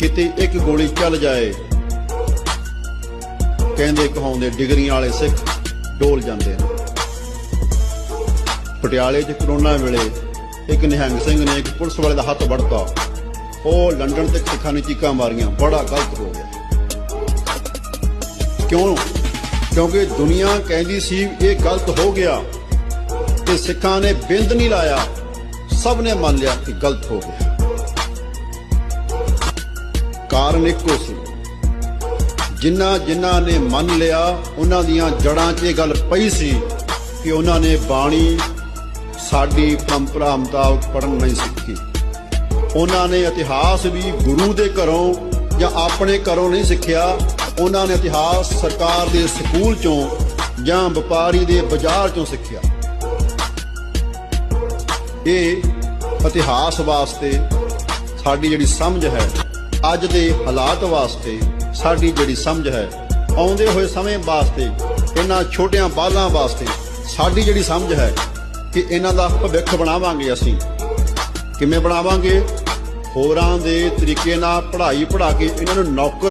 ਕਿਤੇ ਇੱਕ ਗੋਲੀ ਚੱਲ ਜਾਏ। ਕਹਿੰਦੇ ਕਹਾਉਂਦੇ ਡਿਗਰੀਆਂ ਵਾਲੇ ਸਿੱਖ ਡੋਲ ਜਾਂਦੇ ਨੇ ਪਟਿਆਲੇ 'ਚ ਕਰੋਨਾ ਵੇਲੇ ਇੱਕ ਨਿਹੰਗ ਸਿੰਘ ਨੇ ਇੱਕ ਪੁਲਿਸ ਵਾਲੇ ਦਾ ਹੱਥ ਵੜਤਾ। ਉਹ ਲੰਡਨ ਤੇ ਸਿੱਖਾਂ ਨੇ ਚੀਕਾਂ ਮਾਰੀਆਂ। ਬੜਾ ਗਲਤ ਹੋ ਗਿਆ। ਕਿਉਂ? ਕਿਉਂਕਿ ਦੁਨੀਆ ਕਹਿੰਦੀ ਸੀ, ਇਹ ਗਲਤ ਹੋ ਗਿਆ ਤੇ ਸਿੱਖਾਂ ਨੇ ਬਿੰਦ ਨਹੀਂ ਲਾਇਆ। ਸਭ ਨੇ ਮੰਨ ਲਿਆ ਕਿ ਗਲਤ ਹੋ ਗਿਆ। ਕਾਰਨ ਇੱਕੋ ਸੀ। ਜਿਨ੍ਹਾਂ ਜਿਨ੍ਹਾਂ ਨੇ ਮੰਨ ਲਿਆ, ਉਹਨਾਂ ਦੀਆਂ ਜੜਾਂ 'ਚ ਇਹ ਗੱਲ ਪਈ ਸੀ ਕਿ ਉਹਨਾਂ ਨੇ ਬਾਣੀ ਸਾਡੀ ਪਰੰਪਰਾ ਮੁਤਾਬਕ ਪੜਨ ਨਹੀਂ ਸਿੱਖੀ। ਉਹਨਾਂ ਨੇ ਇਤਿਹਾਸ ਵੀ ਗੁਰੂ ਦੇ ਘਰੋਂ ਜਾਂ ਆਪਣੇ ਘਰੋਂ ਨਹੀਂ ਸਿੱਖਿਆ। ਉਹਨਾਂ ਨੇ ਇਤਿਹਾਸ ਸਰਕਾਰ ਦੇ ਸਕੂਲ ਚੋਂ ਜਾਂ ਵਪਾਰੀ ਦੇ ਬਾਜ਼ਾਰ ਚੋਂ ਸਿੱਖਿਆ। ਇਹ ਇਤਿਹਾਸ ਵਾਸਤੇ ਸਾਡੀ ਜਿਹੜੀ ਸਮਝ ਹੈ ਅੱਜ ਦੇ ਹਾਲਾਤ ਵਾਸਤੇ ਸਾਡੀ ਜਿਹੜੀ ਸਮਝ ਹੈ, ਆਉਂਦੇ ਹੋਏ ਸਮੇਂ ਵਾਸਤੇ, ਇਹਨਾਂ ਛੋਟਿਆਂ ਬਾਲਾਂ ਵਾਸਤੇ ਸਾਡੀ ਜਿਹੜੀ ਸਮਝ ਹੈ ਕਿ ਇਹਨਾਂ ਦਾ ਭਵਿੱਖ ਬਣਾਵਾਂਗੇ ਅਸੀਂ। ਕਿਵੇਂ ਬਣਾਵਾਂਗੇ? ਹੋਰਾਂ ਦੇ ਤਰੀਕੇ ਨਾਲ ਪੜ੍ਹਾਈ ਪੜ੍ਹਾ ਕੇ ਇਹਨਾਂ ਨੂੰ ਨੌਕਰ